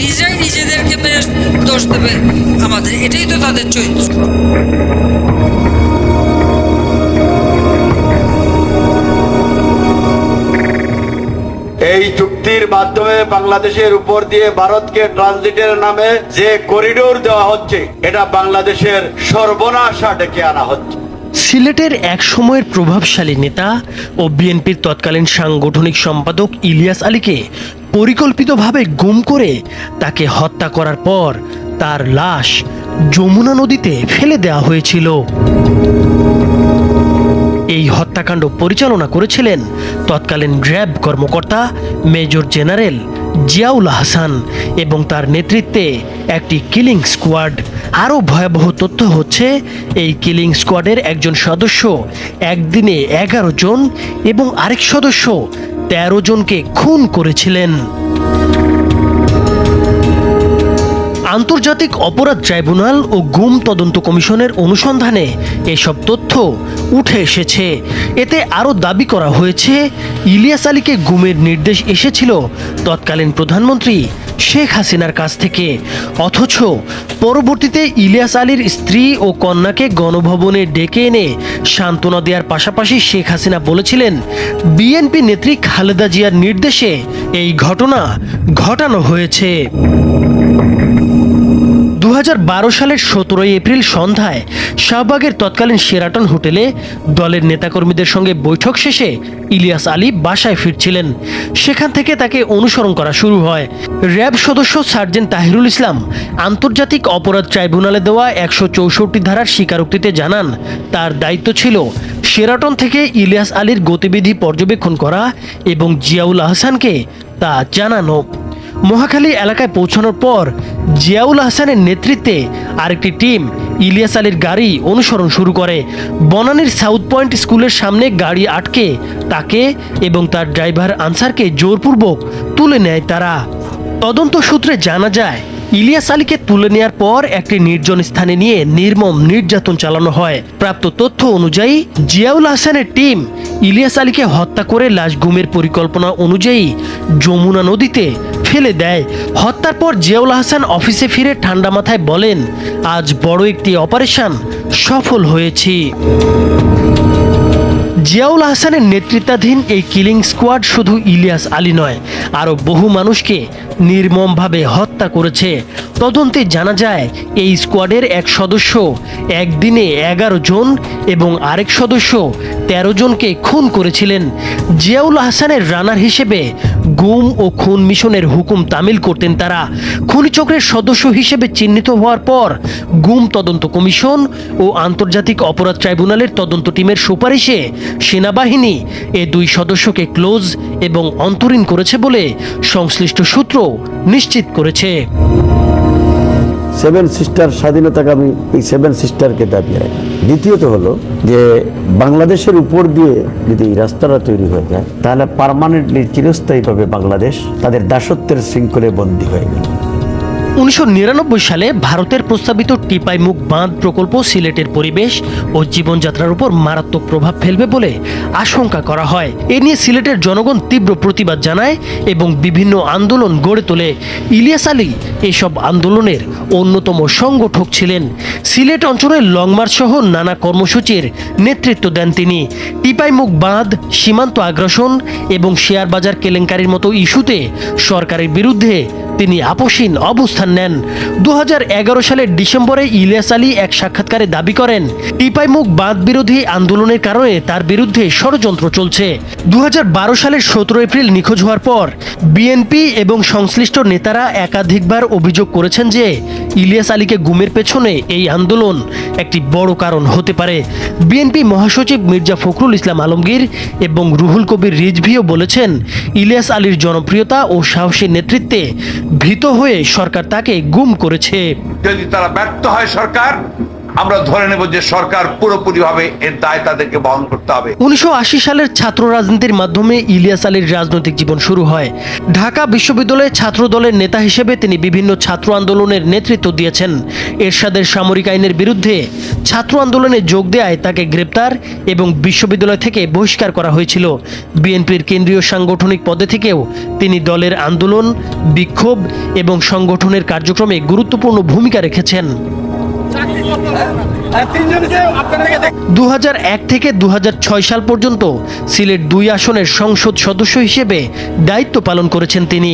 নিজেরাই নিজেদেরকে মেরে দোষ দেবে আমাদের। এটাই তো তাদের চরিত্র। এই চুক্তির মাধ্যমে বাংলাদেশের উপর দিয়ে ভারতকে ট্রানজিটের নামে যে করিডোর দেওয়া হচ্ছে এটা বাংলাদেশের সর্বনাশা ডেকে আনা হচ্ছে। সিলেটের এক সময়ের প্রভাবশালী নেতা ও বিএনপির তৎকালীন সাংগঠনিক সম্পাদক ইলিয়াস আলীকে পরিকল্পিতভাবে গুম করে তাকে হত্যা করার পর তার লাশ যমুনা নদীতে ফেলে দেওয়া হয়েছিল। এই হত্যাকাণ্ড পরিচালনা করেছিলেন তৎকালীন র্যাব কর্মকর্তা মেজর জেনারেল জিয়াউল হাসান এবং তার নেতৃত্বে একটি কিলিং স্কোয়াড। আরও ভয়াবহ তথ্য হচ্ছে, এই কিলিং স্কোয়াডের একজন সদস্য একদিনে এগারো জন এবং আরেক সদস্য তেরো জনকে খুন করেছিলেন। আন্তর্জাতিক অপরাধ ট্রাইব্যুনাল ও গুম তদন্ত কমিশনের অনুসন্ধানে এসব তথ্য উঠে এসেছে। এতে আরও দাবি করা হয়েছে, ইলিয়াস আলীকে গুমের নির্দেশ এসেছিল। তৎকালীন প্রধানমন্ত্রী শেখ হাসিনার কাছ থেকে। অথচ পরবর্তীতে ইলিয়াস আলীর স্ত্রী ও কন্যাকে গণভবনে ডেকে এনে সান্ত্বনা দেওয়ার পাশাপাশি শেখ হাসিনা বলেছিলেন, বিএনপি নেত্রী খালেদা জিয়ার নির্দেশে এই ঘটনা ঘটানো হয়েছে। দু হাজার বারো সালের সতেরোই এপ্রিল সন্ধ্যায় শাহবাগের তৎকালীন সেরাটন হোটেলে দলের নেতাকর্মীদের সঙ্গে বৈঠক শেষে ইলিয়াস আলী বাসায় ফিরছিলেন। সেখান থেকে তাকে অনুসরণ করা শুরু হয়। র্যাব সদস্য সার্জেন্ট তাহিরুল ইসলাম আন্তর্জাতিক অপরাধ ট্রাইব্যুনালে দেওয়া একশো চৌষট্টি ধারার স্বীকারোক্তিতে জানান, তার দায়িত্ব ছিল সেরাটন থেকে ইলিয়াস আলীর গতিবিধি পর্যবেক্ষণ করা এবং জিয়াউল আহসানকে তা জানানো। মহাখালী এলাকায় পৌঁছানোর পর জিয়াউল হাসানের নেতৃত্বে আরেকটি টিম ইলিয়াস আলীর গাড়ি অনুসরণ শুরু করে। বনানীর সাউথ পয়েন্ট স্কুলের সামনে গাড়ি আটকে তাকে এবং তার ড্রাইভার আনসারকে জোরপূর্বক তুলে নেয় তারা। তদন্ত সূত্রে জানা যায়, ইলিয়াস আলীকে তুলে নেওয়ার পর একটি নির্জন স্থানে নিয়ে নির্মম নির্যাতন চালানো হয়। প্রাপ্ত তথ্য অনুযায়ী, জিয়াউল হাসানের টিম ইলিয়াস আলীকে হত্যা করে লাশ গুমের পরিকল্পনা অনুযায়ী যমুনা নদীতে ফেলে দেয়। হত্যার পর জিয়াউল হাসান অফিসে ফিরে ঠান্ডা মাথায় বলেন, আজ বড় একটি অপারেশন সফল হয়েছি। জিয়াউল হাসানের নেতৃত্বাধীন এই কিলিং স্কোয়াড শুধু ইলিয়াস আলী নয়, আরও বহু মানুষকে নির্মমভাবে হত্যা করেছে। তদন্তে জানা যায়, এই স্কোয়াডের এক সদস্য একদিনে এগারো জন এবং আরেক সদস্য তেরো জনকে খুন করেছিলেন। জিয়াউল হাসানের রানার হিসেবে গুম ও খুন মিশনের হুকুম তামিল করতেন তারা। খুনিচক্রের সদস্য হিসেবে চিহ্নিত হওয়ার পর গুম তদন্ত কমিশন ও আন্তর্জাতিক অপরাধ ট্রাইব্যুনালের তদন্ত টিমের সুপারিশে সেনাবাহিনী এ দুই সদস্যকে ক্লোজ এবং অন্তরীণ করেছে বলে সংশ্লিষ্ট সূত্র নিশ্চিত করেছে। সেভেন সিস্টার স্বাধীনতাকামী এই সেভেন সিস্টারকে দাবি রাখে। দ্বিতীয়ত হলো যে, বাংলাদেশের উপর দিয়ে যদি এই রাস্তাটা তৈরি হয়ে যায়, তাহলে পারমানেন্টলি চিরস্থায়ীভাবে বাংলাদেশ তাদের দাসত্বের শৃঙ্খলে বন্দী হয়ে গেল। উনিশশো নিরানব্বই সালে ভারতের প্রস্তাবিত টিপাইমুখ বাঁধ প্রকল্প সিলেটের পরিবেশ ও জীবনযাত্রার উপর মারাত্মক প্রভাব ফেলবে বলে আশঙ্কা করা হয়। এ নিয়ে সিলেটের জনগণ তীব্র প্রতিবাদ জানায় এবং বিভিন্ন আন্দোলন গড়ে তোলে। ইলিয়াস আলী এসব আন্দোলনের অন্যতম সংগঠক ছিলেন। সিলেট অঞ্চলের লং মার্চ সহ নানা কর্মসূচির নেতৃত্ব দেন তিনি। টিপাইমুখ বাঁধ, সীমান্ত আগ্রাসন এবং শেয়ার বাজার কেলেঙ্কারির মতো ইস্যুতে সরকারের বিরুদ্ধে তিনি আপোষহীন অবস্থান নেন। দু হাজার এগারো সালের ডিসেম্বরে ইলিয়াস আলী এক সাক্ষাৎকারে দাবি করেন টিপাইমুখ বাঁধ বিরোধী আন্দোলনের কারণে তার বিরুদ্ধে ষড়যন্ত্র চলছে। দুহাজার বারো সালের সতেরো এপ্রিল নিখোঁজ হওয়ার পর বিএনপি এবং সংশ্লিষ্ট নেতারা একাধিকবার অভিযোগ করেছেন যে ইলিয়াস আলীকে গুমের পেছনে এই আন্দোলন একটি বড় কারণ হতে পারে। বিএনপি মহাসচিব মির্জা ফখরুল ইসলাম আলমগীর এবং রুহুল কবির রিজভিও বলেছেন, ইলিয়াস আলীর জনপ্রিয়তা ও সাহসী নেতৃত্বে ভীত হয়ে সরকার তাকে গুম করেছে। যদি তারা ব্যর্থ হয় সরকার আমরা ধরে নেব যে সরকার পুরোপুরিভাবে এর দায় তাদেরকে বহন করতে হবে। উনিশশো সালের ছাত্র রাজনীতির মাধ্যমে ইলিয়াস আলীর রাজনৈতিক জীবন শুরু হয়। ঢাকা বিশ্ববিদ্যালয়ে ছাত্র দলের নেতা হিসেবে তিনি বিভিন্ন ছাত্র আন্দোলনের নেতৃত্ব দিয়েছেন। এরশাদের সামরিক আইনের বিরুদ্ধে ছাত্র আন্দোলনে যোগ দেয় তাকে গ্রেপ্তার এবং বিশ্ববিদ্যালয় থেকে বহিষ্কার করা হয়েছিল। বিএনপির কেন্দ্রীয় সাংগঠনিক পদে থেকেও তিনি দলের আন্দোলন, বিক্ষোভ এবং সংগঠনের কার্যক্রমে গুরুত্বপূর্ণ ভূমিকা রেখেছেন। দু হাজার এক থেকে দু হাজার ছয় সাল পর্যন্ত সিলেট দুই আসনের সংসদ সদস্য হিসেবে দায়িত্ব পালন করেছেন তিনি।